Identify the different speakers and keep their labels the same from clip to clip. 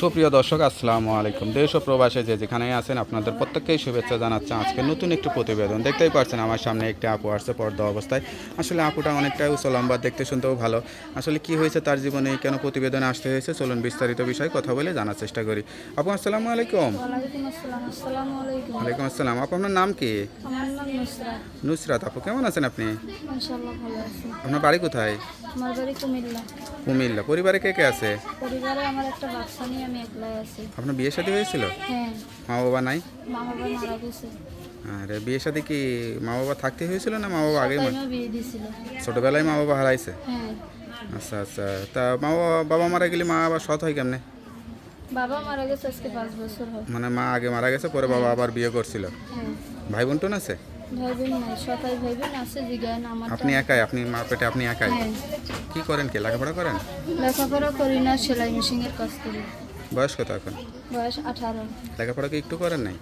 Speaker 1: সুপ্রিয় দর্শক আসসালামু আলাইকুম। দেশ ও প্রবাসে যে যেখানেই আছেন আপনাদের প্রত্যেককেই শুভেচ্ছা জানাচ্ছি। আজকে নতুন একটি প্রতিবেদন। দেখতেই পাচ্ছেন আমার সামনে একটি আপু আসছে পর্দা অবস্থায়। আসলে আপুটা অনেকটাই উঁচু লম্বা দেখতে শুনতেও ভালো। আসলে কি হয়েছে তার জীবনে কেন প্রতিবেদনে আসতে হয়েছে চলুন বিস্তারিত বিষয়ে কথা বলে জানার চেষ্টা করি। আপু আসসালামু আলাইকুম।
Speaker 2: ওয়ালাইকুম আসসালাম
Speaker 1: আপু আপনার নাম কি?
Speaker 2: নুসরাত।
Speaker 1: নুসরাত আপু কেমন আছেন আপনি?
Speaker 2: ইনশাল্লাহ ভালো আছি।
Speaker 1: আপনার বাড়ি কোথায়?
Speaker 2: আমার বাড়ি কুমিল্লা।
Speaker 1: কুমিল্লা। পরিবারে কে কে আছে?
Speaker 2: পরিবারে আমার একটা বাচ্চা নিয়ে আমি একলাই আছি।
Speaker 1: আপনার বিয়ে শাদী হয়েছিল?
Speaker 2: হ্যাঁ।
Speaker 1: মা বাবা নাই?
Speaker 2: মা বাবা মারা গেছে।
Speaker 1: আরে বিয়ে শাদী কি মা বাবা থাকতে হয়েছিল না মা বাবা আগে ছোটবেলায় মা বাবা হারাইছে?
Speaker 2: হ্যাঁ।
Speaker 1: আচ্ছা আচ্ছা। তা মা বাবা বাবা মারা গেলে মা আবার সৎ হয় কেমনে?
Speaker 2: বাবা মারা গেছে আজকে পাঁচ বছর হয়।
Speaker 1: মানে মা আগে মারা গেছে পরে বাবা আবার বিয়ে করছিল?
Speaker 2: হ্যাঁ।
Speaker 1: ভাই বোন টোন আছে?
Speaker 2: ভাই বোন নাই সতাই ভাই বোন আছে জিগায় আমার
Speaker 1: আপনি একাই আপনি মা পেটে আপনি একাই?
Speaker 2: হ্যাঁ।
Speaker 1: কি করেন কি লেখাপড়া করেন?
Speaker 2: লেখাপড়া করি না সেলাই মেশিনের কাজ করি।
Speaker 1: বয়স কত এখন?
Speaker 2: বয়স আঠারো।
Speaker 1: লেখাপড়া কি একটু করেন নাই?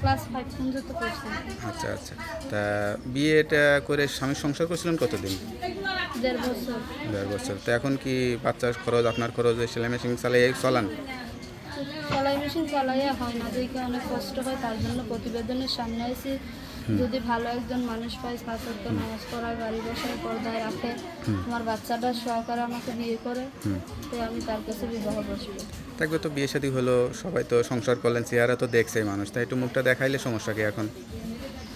Speaker 2: ক্লাস ফাইভ পর্যন্ত করছি
Speaker 1: আচ্ছা আচ্ছা। তা বিয়েটা করে স্বামীর সংসার করছিলেন কতদিন?
Speaker 2: দেড় বছর।
Speaker 1: দেড় বছর। তো এখন কি বাচ্চার খরচ আপনার খরচ সেলাই মেশিন চালিয়ে চলান?
Speaker 2: সেলাই মেশিন চালাইয়া হয় না দেখে অনেক কষ্ট হয় তার জন্য প্রতিবেদনের সামনে আছি যদি ভালো একজন মানুষ পাই তো নামাজ পড়ায় বাড়ি বসায় পর্দায় রাখে আমার বাচ্চাটা সহকারে আমাকে বিয়ে করে তো আমি তার কাছে বিবাহ বসবো।
Speaker 1: থাকবে তো বিয়ে শাদী হলো সবাই তো সংসার করলেন চেহারা তো দেখছেই মানুষ তাই একটু মুখটা দেখাইলে সমস্যা কি এখন?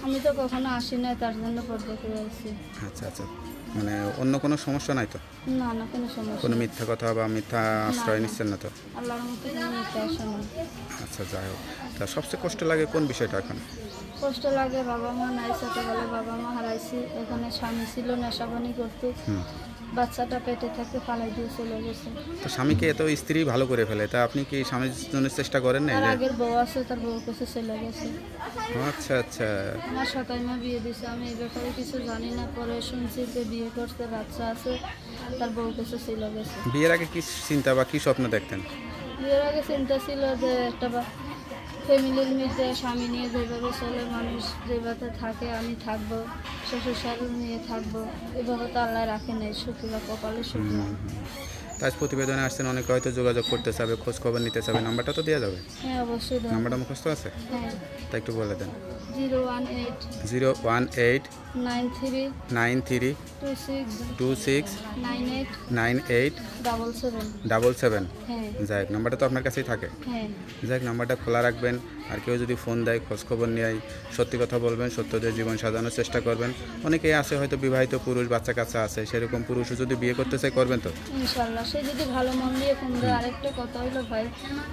Speaker 2: আমি তো কখনো আসি না তার জন্য পর্দা করে আছি
Speaker 1: আচ্ছা আচ্ছা। মানে অন্য কোনো সমস্যা নাই তো?
Speaker 2: না না কোনো সমস্যা
Speaker 1: কোনো মিথ্যা কথা বা মিথ্যা আশ্রয় নিচ্ছেন না তো?
Speaker 2: আল্লাহর মতো কোনো মিথ্যা আসে না
Speaker 1: আচ্ছা যাই হোক। তা সবচেয়ে কষ্ট লাগে কোন বিষয়টা এখন?
Speaker 2: কষ্ট লাগে বাবা মা নাই ছোটোবেলায় বাবা মা হারাইছি এখানে স্বামী ছিল নেশাবানি করতো। বাচ্চাটা পেটে থাকতে ফালাই দিয়ে চলে গেছে।
Speaker 1: তো স্বামীকে এত স্ত্রী ভালো করে ফেলে তা আপনি কি স্বামীর জন্য চেষ্টা করেন না
Speaker 2: তার আগের বউ আছে তার বউ কাছে চলে গেছে।
Speaker 1: আচ্ছা আচ্ছা।
Speaker 2: আমার সতাই মা বিয়ে দিছে আমি এই ব্যাপারে কিছু জানি না পরে শুনছি যে বিয়ে করতে বাচ্চা আছে তার বউ কাছে চলে গেছে।
Speaker 1: বিয়ের আগে কি চিন্তা বা কি স্বপ্ন দেখতেন?
Speaker 2: বিয়ের আগে চিন্তা ছিল যে একটা ফ্যামিলির মধ্যে স্বামী নিয়ে যেভাবে চলে মানুষ যেভাবে থাকে আমি থাকব শ্বশুর শাশুড়ি নিয়ে থাকব এভাবে তো আল্লাহ রাখে নাই সুখী বা কপালে সুখ। নাই
Speaker 1: প্রতিবেদনে আসছেন অনেকে হয়তো যোগাযোগ করতে চাবে খোঁজ খবর নিতে চাবে নাম্বারটা তো দেওয়া যাবে।
Speaker 2: হ্যাঁ অবশ্যই।
Speaker 1: নাম্বারটা মুখস্থ আছে?
Speaker 2: হ্যাঁ।
Speaker 1: তা একটু বলে দেন।
Speaker 2: Zero one eight
Speaker 1: zero one eight
Speaker 2: nine three
Speaker 1: nine three
Speaker 2: two six nine eight
Speaker 1: double seven
Speaker 2: হ্যাঁ।
Speaker 1: যাই হোক, নাম্বারটা তো আপনার কাছেই থাকে।
Speaker 2: হ্যাঁ।
Speaker 1: যাই হোক, নাম্বারটা খোলা রাখবেন আর কেউ যদি ফোন দেয় খোঁজ খবর নিয়ে সত্যি কথা বলবেন সত্য দিয়ে জীবন সাজানোর চেষ্টা করবেন। অনেকেই আছে হয়তো বিবাহিত পুরুষ বাচ্চা কাচ্চা আছে সেরকম পুরুষও যদি বিয়ে করতে চায় করবেন তো?
Speaker 2: ইনশাল্লাহ সে যদি ভালো মন দিয়ে ফোন দেয় আরেকটা কথা হইল ভাই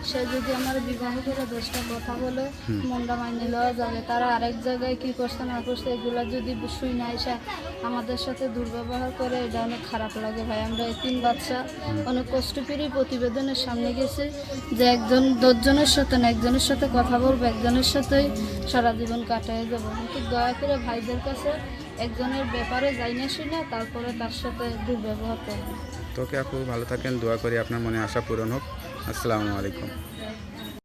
Speaker 2: সে যদি আমার বিবাহ করে দশটা কথা বলে মনটা মাইনে লওয়া যাবে তারা আরেক জায়গায় কি করছে না করছে এগুলা যদি শুই না এসে আমাদের সাথে দুর্ব্যবহার করে, এটা অনেক খারাপ লাগে ভাই। আমরা এই তিন বাচ্চা অনেক কষ্ট করে প্রতিবেদনের সামনে গেছি যে একজন দশজনের সাথে না একজনের সাথে কথা বলব, একজনের সাথেই সারা জীবন কাটায় যাব। কিন্তু দয়া করে ভাইদের কাছে একজনের ব্যাপারে যাই না শুনে তারপরে তার সাথে দুর্ব্যবহার করব।
Speaker 1: তোকে আপু ভালো থাকেন, দোয়া করি, আপনার মনে আশা পূরণ হোক। আসসালামু আলাইকুম।